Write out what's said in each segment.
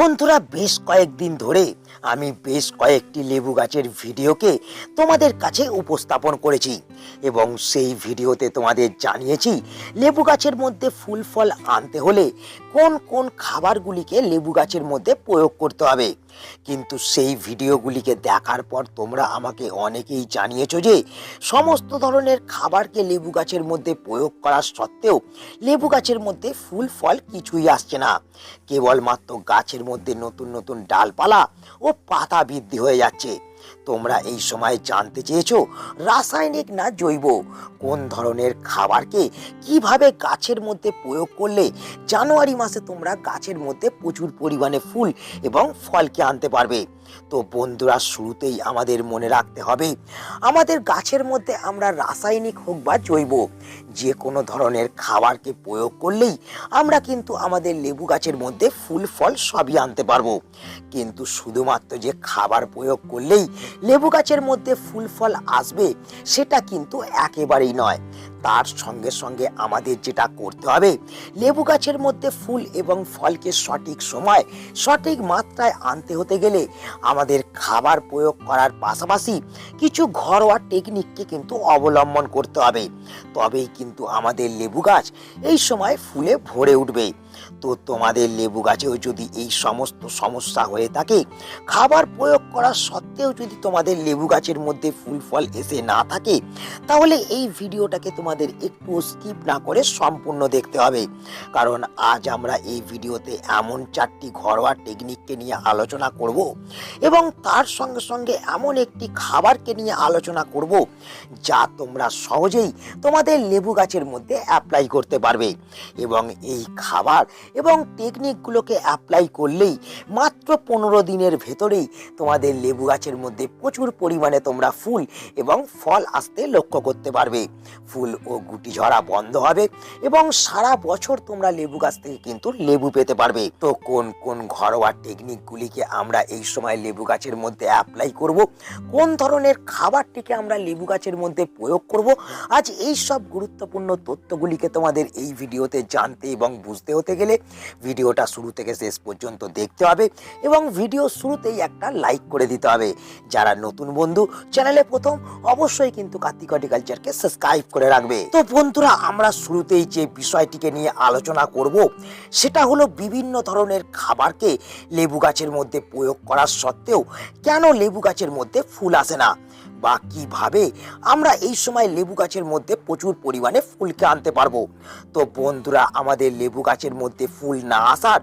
বন্ধুরা, বেশ কয়েকদিন ধরে আমি বেশ কয়েকটি লেবু গাছের ভিডিওকে তোমাদের কাছে উপস্থাপন করেছি এবং সেই ভিডিওতে তোমাদের জানিয়েছি লেবু গাছের মধ্যে ফুল ফল আনতে হলে কোন কোন খাবারগুলিকে লেবু গাছের মধ্যে প্রয়োগ করতে হবে। কিন্তু সেই ভিডিওগুলিকে দেখার পর তোমরা আমাকে অনেকেই জানিয়েছ যে সমস্ত ধরনের খাবারকে লেবু গাছের মধ্যে প্রয়োগ করা সত্ত্বেও লেবু গাছের মধ্যে ফুল, ফল কিছুই আসছে না। কেবলমাত্র গাছের মধ্যে নতুন নতুন ডালপালা ও পাতা বৃদ্ধি হয়ে যাচ্ছে। তোমরা এই সময় জানতে চেয়েছো রাসায়নিক না জৈব? কোন ধরনের খাবারকে কীভাবে গাছের মধ্যে প্রয়োগ করলে জানুয়ারি মাসে তোমরা গাছের মধ্যে প্রচুর পরিমাণে ফুল এবং ফলকে আনতে পারবে? তো বন্ধুরা, শুরুতেই আমাদের মনে রাখতে হবে, আমাদের গাছের মধ্যে আমরা রাসায়নিক হোক বা জৈব যে কোনো ধরনের খাবারকে প্রয়োগ করলেই আমরা কিন্তু আমাদের লেবু গাছের মধ্যে ফুল, ফল সবই আনতে পারব। কিন্তু শুধুমাত্র যে খাবার প্রয়োগ করলেই লেবু গাছের মধ্যে ফুল, ফল আসবে, সেটা কিন্তু একেবারেই নয়। তার সঙ্গে সঙ্গে আমাদের যেটা করতে হবে, লেবু গাছের মধ্যে ফুল এবং ফলকে সঠিক সময়, সঠিক মাত্রায় আনতে হতে গেলে আমাদের খাবার প্রয়োগ করার পাশাপাশি কিছু ঘরোয়া টেকনিককে কিন্তু অবলম্বন করতে হবে। তবেই কিন্তু আমাদের লেবু গাছ এই সময় ফুলে ভরে উঠবে। তো তোমাদের লেবু গাছেও যদি এই সমস্ত সমস্যা হয়ে থাকে, খাবার প্রয়োগ করা সত্ত্বেও যদি তোমাদের লেবু গাছের মধ্যে ফুল ফল এসে না থাকে, তাহলে এই ভিডিওটাকে তোমাদের একটু স্কিপ না করে সম্পূর্ণ দেখতে হবে। কারণ আজ আমরা এই ভিডিওতে এমন চারটি ঘরোয়া টেকনিককে নিয়ে আলোচনা করব এবং তার সঙ্গে সঙ্গে এমন একটি খাবারকে নিয়ে আলোচনা করব যা তোমরা সহজেই তোমাদের লেবু গাছের মধ্যে অ্যাপ্লাই করতে পারবে। এবং এই খাবার এবং টেকনিকগুলোকে অ্যাপ্লাই করলেই মাত্র পনেরো দিনের ভেতরেই তোমাদের লেবু গাছের মধ্যে প্রচুর পরিমাণে তোমরা ফুল এবং ফল আসতে লক্ষ্য করতে পারবে। ফুল ও গুটি ঝরা বন্ধ হবে এবং সারা বছর তোমরা লেবু গাছ থেকে কিন্তু লেবু পেতে পারবে। তো কোন কোন ঘরোয়া টেকনিকগুলিকে আমরা এই সময় লেবু গাছের মধ্যে অ্যাপ্লাই করব? কোন ধরনের খাবারটিকে আমরা লেবু গাছের মধ্যে প্রয়োগ করব? আজ এই সব গুরুত্বপূর্ণ তথ্যগুলিকে তোমাদের এই ভিডিওতে জানতে এবং বুঝতে হতে গেলে ভিডিওটা শুরু থেকে শেষ পর্যন্ত দেখতে হবে এবং ভিডিও শুরুতেই একটা লাইক করে দিতে হবে। যারা নতুন বন্ধু, চ্যানেলে প্রথম, অবশ্যই কিন্তু কার্তিক হর্টিকালচারকে সাবস্ক্রাইব করে রাখবে। তো বন্ধুরা, আমরা শুরুতেই যে বিষয়টিকে নিয়ে আলোচনা করব, সেটা হলো বিভিন্ন ধরনের খাবারকে লেবু গাছের মধ্যে প্রয়োগ করার সত্ত্বেও কেন লেবু গাছের মধ্যে ফুল আসে না? বা কীভাবে আমরা এই সময় লেবু গাছের মধ্যে প্রচুর পরিমাণে ফুলকে আনতে পারব। তো বন্ধুরা, আমাদের লেবু গাছের মধ্যে ফুল না আসার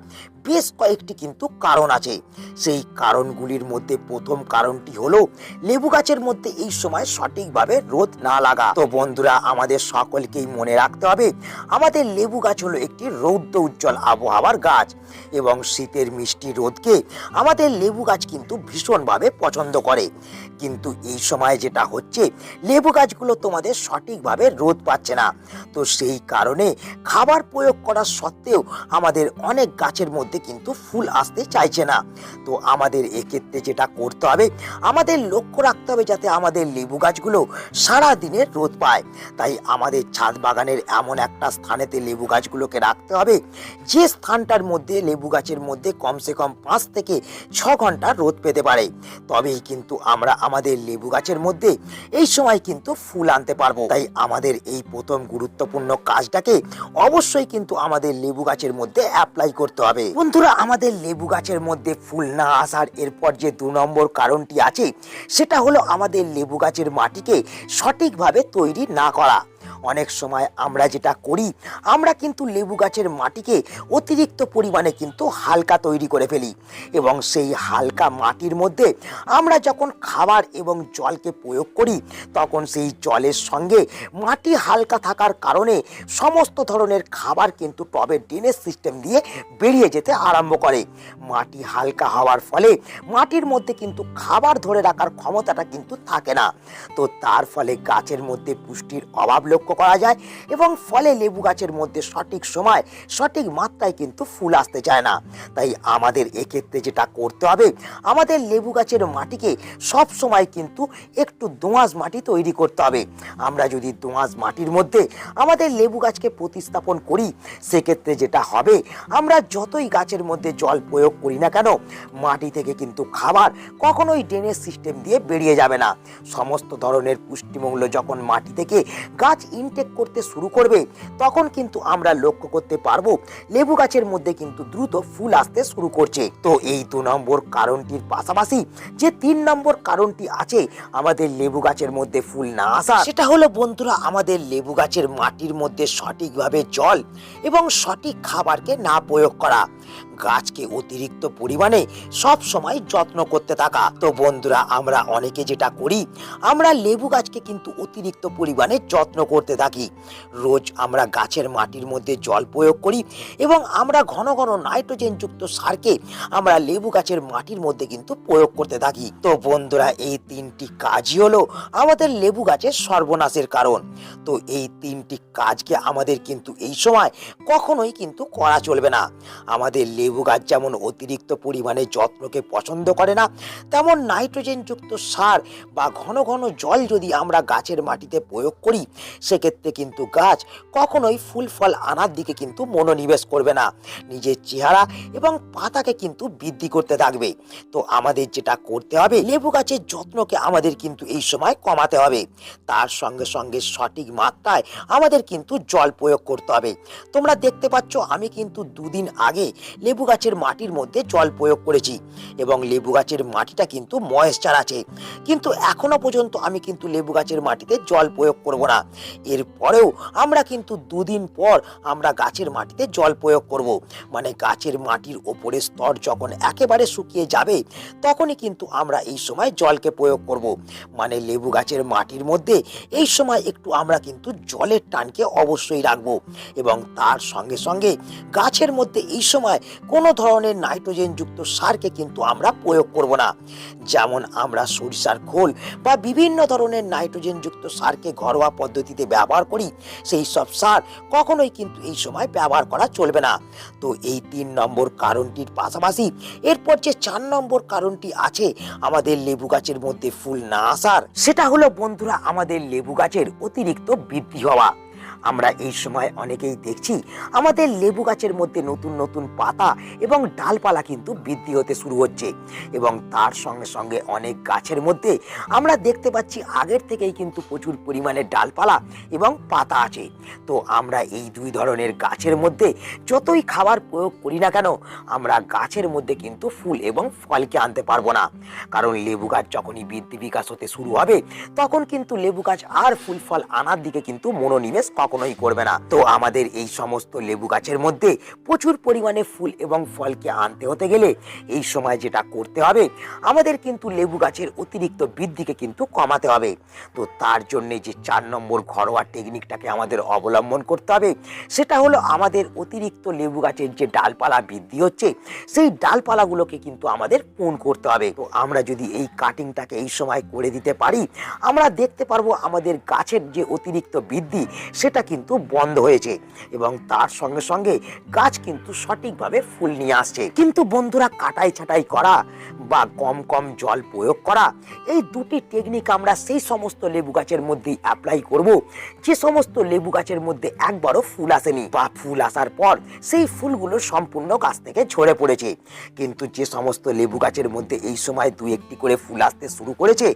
বেশ কয়েকটি কিন্তু কারণ আছে। সেই কারণগুলির মধ্যে প্রথম কারণটি হলো, লেবু গাছের মধ্যে এই সময় সঠিকভাবে রোদ না লাগা। তো বন্ধুরা, আমাদের সকলকেই মনে রাখতে হবে, আমাদের লেবু গাছ হলো একটি রৌদ্র উজ্জ্বল আবহাওয়ার গাছ এবং শীতের মিষ্টি রোদকে আমাদের লেবু গাছ কিন্তু ভীষণভাবে পছন্দ করে। কিন্তু এই সময় যেটা হচ্ছে, লেবু গাছগুলো তোমাদের সঠিকভাবে রোদ পাচ্ছে না। তো সেই কারণে খাবার প্রয়োগ করা সত্ত্বেও আমাদের অনেক গাছের মধ্যে কিন্তু ফুল আসতে চাইছে না। তো আমাদের এক্ষেত্রে যেটা করতে হবে, আমাদের লক্ষ্য রাখতে হবে যাতে আমাদের লেবু গাছগুলো সারা দিনের রোদ পায়। তাই আমাদের ছাদ বাগানের এমন একটা স্থানেতে লেবু গাছগুলোকে রাখতে হবে, যে স্থানটার মধ্যে, লেবু গাছের মধ্যে কমসে কম পাঁচ থেকে ছ ঘণ্টা রোদ পেতে পারে। তবেই কিন্তু আমরা আমাদের লেবু গাছের মধ্যে এই সময় কিন্তু ফুল আনতে পারব। তাই আমাদের এই প্রথম গুরুত্বপূর্ণ কাজটাকে অবশ্যই কিন্তু আমাদের লেবু গাছের মধ্যে অ্যাপ্লাই করতে হবে। বন্ধুরা, আমাদের লেবু গাছের মধ্যে ফুল না আসার এরপর যে দু নম্বর কারণটি আছে, সেটা হলো আমাদের লেবু গাছের মাটিকে সঠিকভাবে তৈরি না করা। অনেক সময় আমরা যেটা করি, আমরা কিন্তু লেবু গাছের মাটিকে অতিরিক্ত পরিমাণে কিন্তু হালকা তৈরি করে ফেলি এবং সেই হালকা মাটির মধ্যে আমরা যখন খাবার এবং জলকে প্রয়োগ করি, তখন সেই জলের সঙ্গে মাটি হালকা থাকার কারণে সমস্ত ধরনের খাবার কিন্তু টবের ড্রেনেজ সিস্টেম দিয়ে বেরিয়ে যেতে আরম্ভ করে। মাটি হালকা হওয়ার ফলে মাটির মধ্যে কিন্তু খাবার ধরে রাখার ক্ষমতাটা কিন্তু থাকে না। তো তার ফলে গাছের মধ্যে পুষ্টির অভাব লক্ষ্য করা যায় এবং ফলে লেবু গাছের মধ্যে সঠিক সময়, সঠিক মাত্রায় কিন্তু ফুল আসতে চায় না। তাই আমাদের এক্ষেত্রে যেটা করতে হবে, আমাদের লেবু গাছের মাটিকে সব সময় কিন্তু একটু দোঁয়াশ মাটি তৈরি করতে হবে। আমরা যদি দোঁয়াশ মাটির মধ্যে আমাদের লেবু গাছকে প্রতিস্থাপন করি, সেক্ষেত্রে যেটা হবে, আমরা যতই গাছের মধ্যে জল প্রয়োগ করি না কেন, মাটি থেকে কিন্তু খাবার কখনোই ড্রেনেজ সিস্টেম দিয়ে বেরিয়ে যাবে না। সমস্ত ধরনের পুষ্টিমূল্য যখন মাটি থেকে গাছ ইনটেক করতে শুরু করবে, তখন কিন্তু আমরা লক্ষ্য করতে পারব লেবু গাছের মধ্যে কিন্তু দ্রুত ফুল আসতে শুরু করছে। তো এই দু নম্বর কারণটির পাশাপাশি যে তিন নম্বর কারণটি আছে, আমাদের লেবু গাছের মধ্যে ফুল না আসা সেটা হলো বন্ধুরা আমাদের লেবু গাছের মাটির মধ্যে সঠিকভাবে জল এবং সঠিক খাবারকে না প্রয়োগ করা। গাছকে অতিরিক্ত পরিমাণে সব সময় যত্ন করতে থাকা। তো বন্ধুরা, আমরা অনেকে যেটা করি, আমরা লেবু গাছকে কিন্তু অতিরিক্ত পরিমাণে যত্ন করতে থাকি। রোজ আমরা গাছের মাটির মধ্যে জল প্রয়োগ করি এবং আমরা ঘন ঘন নাইট্রোজেনযুক্ত সারকে আমরা লেবু গাছের মাটির মধ্যে কিন্তু প্রয়োগ করতে থাকি। তো বন্ধুরা, এই তিনটি কাজই হলো আমাদের লেবু গাছের সর্বনাশের কারণ। তো এই তিনটি কাজকে আমাদের কিন্তু এই সময় কখনোই কিন্তু করা চলবে না। আমাদের লেবু গাছ যেমন অতিরিক্ত পরিমাণে যত্নকে পছন্দ করে না, তেমন নাইট্রোজেনযুক্ত সার বা ঘন ঘন জল যদি আমরা গাছের মাটিতে প্রয়োগ করি, সেক্ষেত্রে কিন্তু গাছ কখনোই ফুল ফল আনার দিকে কিন্তু মনোনিবেশ করবে না। নিজের চেহারা এবং পাতাকে কিন্তু বৃদ্ধি করতে থাকবে। তো আমাদের যেটা করতে হবে, লেবু গাছের যত্নকে আমাদের কিন্তু এই সময় কমাতে হবে। তার সঙ্গে সঙ্গে সঠিক মাত্রায় আমাদের কিন্তু জল প্রয়োগ করতে হবে। তোমরা দেখতে পাচ্ছ, আমি কিন্তু দুদিন আগে লেবু গাছের মাটির মধ্যে জল প্রয়োগ করেছি এবং লেবু গাছের মাটিটা কিন্তু ময়েশ্চার আছে। কিন্তু এখনও পর্যন্ত আমি কিন্তু লেবু গাছের মাটিতে জল প্রয়োগ করব না। এরপরেও আমরা কিন্তু দুদিন পর আমরা গাছের মাটিতে জল প্রয়োগ করব। মানে গাছের মাটির ওপরের স্তর যখন একেবারে শুকিয়ে যাবে, তখনই কিন্তু আমরা এই সময় জলকে প্রয়োগ করব। মানে লেবু গাছের মাটির মধ্যে এই সময় একটু আমরা কিন্তু জলের টানকে অবশ্যই রাখব এবং তার সঙ্গে সঙ্গে গাছের মধ্যে এই সময় কোনো ধরনের নাইট্রোজেনযুক্ত সারকে কিন্তু আমরা প্রয়োগ করব না। যেমন আমরা সরিষার খোল বা বিভিন্ন ধরনের নাইট্রোজেনযুক্ত সারকে ঘরোয়া পদ্ধতিতে ব্যবহার করি, সেই সব সার কখনোই কিন্তু এই সময় ব্যবহার করা চলবে না। তো এই তিন নম্বর কারণটির পাশাপাশি এরপর যে চার নম্বর কারণটি আছে আমাদের লেবু গাছের মধ্যে ফুল না আসার, সেটা হলো বন্ধুরা আমাদের লেবু গাছের অতিরিক্ত বৃদ্ধি হওয়া। আমরা এই সময় অনেকেই দেখছি আমাদের লেবু গাছের মধ্যে নতুন নতুন পাতা এবং ডালপালা কিন্তু বৃদ্ধি হতে শুরু হচ্ছে। এবং তার সঙ্গে সঙ্গে অনেক গাছের মধ্যে আমরা দেখতে পাচ্ছি আগের থেকেই কিন্তু প্রচুর পরিমাণে ডালপালা এবং পাতা আছে। তো আমরা এই দুই ধরনের গাছের মধ্যে যতই খাবার প্রয়োগ করি না কেন, আমরা গাছের মধ্যে কিন্তু ফুল এবং ফলকে আনতে পারব না। কারণ লেবু গাছ যখনই বৃদ্ধি বিকাশ হতে শুরু হবে, তখন কিন্তু লেবু গাছ আর ফুল ফল আনার দিকে কিন্তু মনোনিবেশ কখনোই করবে না। তো আমাদের এই সমস্ত লেবু গাছের মধ্যে প্রচুর পরিমাণে ফুল এবং ফলকে আনতে হতে গেলে এই সময় যেটা করতে হবে, আমাদের কিন্তু লেবু গাছের অতিরিক্ত বৃদ্ধিকে কিন্তু কমাতে হবে। তো তার জন্য যে চার নম্বর ঘরোয়া টেকনিকটাকে আমাদের অবলম্বন করতে হবে, সেটা হলো আমাদের অতিরিক্ত লেবু গাছের যে ডালপালা বৃদ্ধি হচ্ছে, সেই ডালপালাগুলোকে কিন্তু আমাদের পূণ করতে হবে। তো আমরা যদি এই কাটিংটাকে এই সময় করে দিতে পারি, আমরা দেখতে পারব আমাদের গাছের যে অতিরিক্ত বৃদ্ধি, সেটা কিন্তু বন্ধ হয়েছে এবং তার সঙ্গে সঙ্গে গাছ কিন্তু সঠিকভাবে ফুল নিয়ে আসছে। কিন্তু বন্ধুরা কাটাই ছাটাই করা বা কম কম জল প্রয়োগ করা, এই দুটি টেকনিক আমরা সেই সমস্ত লেবু গাছের মধ্যেই অ্যাপ্লাই করব। যে সমস্ত লেবু গাছের মধ্যে একবারও ফুল আসেনি বা ফুল আসার পর সেই ফুলগুলো সম্পূর্ণ গাছ থেকে ঝরে পড়েছে। কিন্তু যে সমস্ত লেবু গাছের মধ্যে এই সময় দু একটি করে ফুল আসতে শুরু করেছে,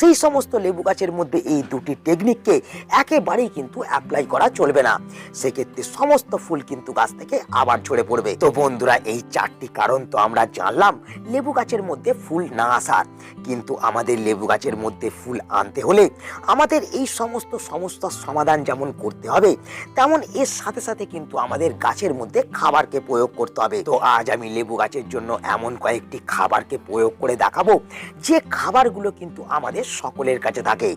সেই সমস্ত লেবু গাছের মধ্যে এই দুটি টেকনিককে একেবারেই কিন্তু অ্যাপ্লাই করা চলবে না। সেক্ষেত্রে সমস্ত ফুল কিন্তু গাছ থেকে আবার ঝরে পড়বে। তো বন্ধুরা, এই চারটি কারণ তো আমরা জানলাম, লেবু গাছের মধ্যে ফুল না আসার। কিন্তু আমাদের লেবু গাছের মধ্যে ফুল আনতে হলে আমাদের এই সমস্ত সমস্যার সমাধান যেমন করতে হবে, তেমন এর সাথে সাথে কিন্তু আমাদের গাছের মধ্যে খাবারকে প্রয়োগ করতে হবে। তো আজ আমি লেবু গাছের জন্য এমন কয়েকটি খাবারকে প্রয়োগ করে দেখাবো, যে খাবারগুলো কিন্তু আমাদের সকলের কাছে থাকে।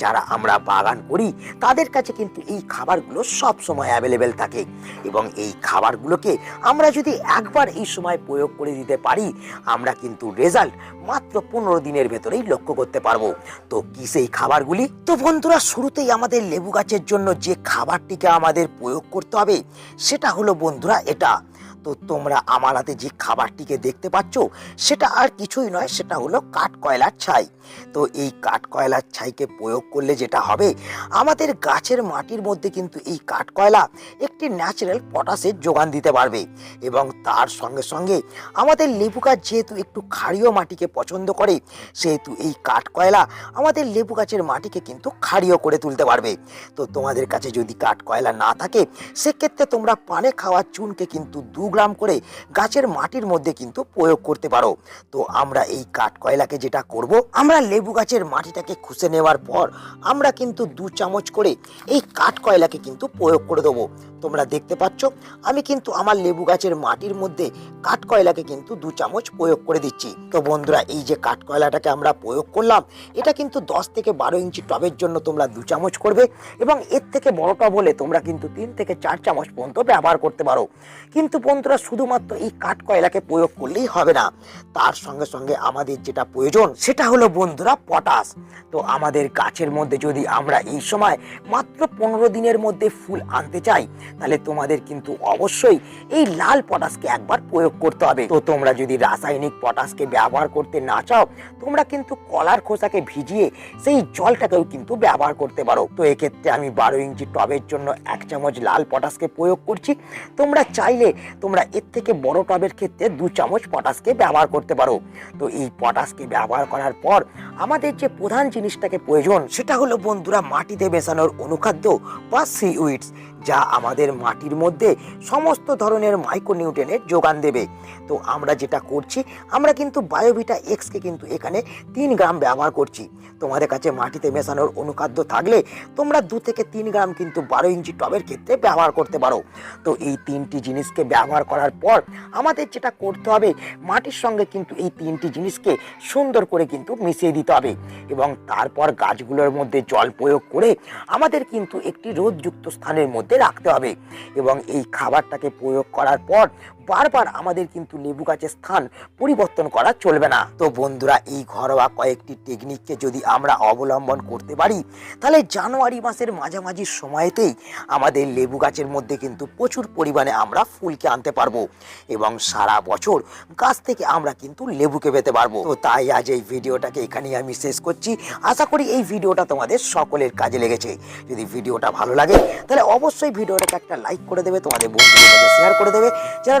যারা আমরা বাগান করি, তাদের কাছে কিন্তু এই খাবারগুলো সব সময় অ্যাভেলেবেল থাকে এবং এই খাবারগুলোকে আমরা যদি একবার এই সময় প্রয়োগ করে দিতে পারি, আমরা কিন্তু রেজাল্ট মাত্র পনেরো দিনের ভেতরেই লক্ষ্য করতে পারব। তো কি সেই খাবারগুলি? তো বন্ধুরা, শুরুতেই আমাদের লেবু গাছের জন্য যে খাবারটিকে আমাদের প্রয়োগ করতে হবে, সেটা হলো বন্ধুরা এটা। তো তোমরা আমার হাতে যে খাবারটিকে দেখতে পাচ্ছ, সেটা আর কিছুই নয়, সেটা হলো কাঠ কয়লার ছাই। তো এই কাঠ কয়লার ছাইকে প্রয়োগ করলে যেটা হবে, আমাদের গাছের মাটির মধ্যে কিন্তু এই কাঠ কয়লা একটি ন্যাচারাল পটাশের যোগান দিতে পারবে এবং তার সঙ্গে সঙ্গে আমাদের লেবু গাছ যেহেতু একটু ক্ষারীয় মাটিকে পছন্দ করে, সেহেতু এই কাঠ কয়লা আমাদের লেবু গাছের মাটিকে কিন্তু ক্ষারীয় করে তুলতে পারবে। তো তোমাদের কাছে যদি কাঠ কয়লা না থাকে, সেক্ষেত্রে তোমরা পানে খাওয়া চুনকে কিন্তু দু গ্রাম করে গাছের মাটির মধ্যে কিন্তু প্রয়োগ করতে পারো। তো আমরা এই কাঠ কয়লাকে যেটা করব, আমরা লেবু গাছের মাটিটাকে খুঁজে নেওয়ার পর আমরা কিন্তু দু চামচ করে এই কাঠ কয়লাকে কিন্তু প্রয়োগ করে দেবো। তোমরা দেখতে পাচ্ছ, আমি কিন্তু আমার লেবু গাছের মাটির মধ্যে কাঠ কয়লাকে কিন্তু দু চামচ প্রয়োগ করে দিচ্ছি। তো বন্ধুরা, এই যে কাঠ কয়লাটাকে আমরা প্রয়োগ করলাম, এটা কিন্তু দশ থেকে বারো ইঞ্চি টবের জন্য তোমরা দু চামচ করবে এবং এর থেকে বড় টব হলে তোমরা কিন্তু তিন থেকে চার চামচ পর্যন্ত ব্যবহার করতে পারো। কিন্তু বন্ধুরা শুধুমাত্র এই কাঠ কয়লাকে প্রয়োগ করলেই হবে না। তার সঙ্গে সঙ্গে আমাদের যেটা প্রয়োজন, সেটা হলো বন্ধুরা পটাশ। তো আমাদের গাছের মধ্যে যদি আমরা এই সময় মাত্র পনেরো দিনের মধ্যে ফুল আনতে চাই, তাহলে তোমাদের কিন্তু অবশ্যই এই লাল পটাশকে একবার প্রয়োগ করতে হবে। তো তোমরা যদি রাসায়নিক পটাশকে ব্যবহার করতে না চাও, তোমরা কিন্তু কলার খোসাকে ভিজিয়ে সেই জলটাকেও কিন্তু ব্যবহার করতে পারো। তো এক্ষেত্রে আমি বারো ইঞ্চি টবের জন্য এক চামচ লাল পটাশকে প্রয়োগ করছি। তোমরা চাইলে তোমরা এর থেকে বড় টবের ক্ষেত্রে দু চামচ পটাশকে ব্যবহার করতে পারো। তো এই পটাশকে ব্যবহার করার পর আমাদের যে প্রধান জিনিসটাকে প্রয়োজন, সেটা হলো বন্ধুরা মাটিতে মেশানোর অনুখাদ্য বা সিউইডস যা আমাদের মাটির মধ্যে সমস্ত ধরনের মাইক্রোনিউট্রেনের যোগান দেবে। তো আমরা যেটা করছি, আমরা কিন্তু বায়োভিটা এক্সকে কিন্তু এখানে তিন গ্রাম ব্যবহার করছি। তোমাদের কাছে মাটিতে মেশানোর অনুখাদ্য থাকলে তোমরা দু থেকে তিন গ্রাম কিন্তু বারো ইঞ্চি টবের ক্ষেত্রে ব্যবহার করতে পারো। তো এই তিনটি জিনিসকে ব্যবহার করার পর আমাদের যেটা করতে হবে, মাটির সঙ্গে কিন্তু এই তিনটি জিনিসকে সুন্দর করে কিন্তু মিশিয়ে দিতে হবে এবং তারপর গাছগুলোর মধ্যে জল প্রয়োগ করে আমাদের কিন্তু একটি রোদযুক্ত স্থানের মধ্যে রাখতে হবে। এবং এই খাবারটাকে প্রয়োগ করার পর বারবার আমাদের কিন্তু লেবু গাছের স্থান পরিবর্তন করা চলবে না। তো বন্ধুরা, এই ঘরোয়া কয়েকটি টেকনিককে যদি আমরা অবলম্বন করতে পারি, তাহলে জানুয়ারি মাসের মাঝামাঝি সময়তেই আমাদের লেবু গাছের মধ্যে কিন্তু প্রচুর পরিমাণে আমরা ফুলকে আনতে পারব এবং সারা বছর গাছ থেকে আমরা কিন্তু লেবুকে পেতে পারব। তো তাই আজ এই ভিডিওটাকে এখানেই আমি শেষ করছি। আশা করি এই ভিডিওটা তোমাদের সকলের কাজে লেগেছে। যদি ভিডিওটা ভালো লাগে, তাহলে অবশ্যই ভিডিওটাকে একটা লাইক করে দেবে, তোমাদের বন্ধুদের শেয়ার করে দেবে। যারা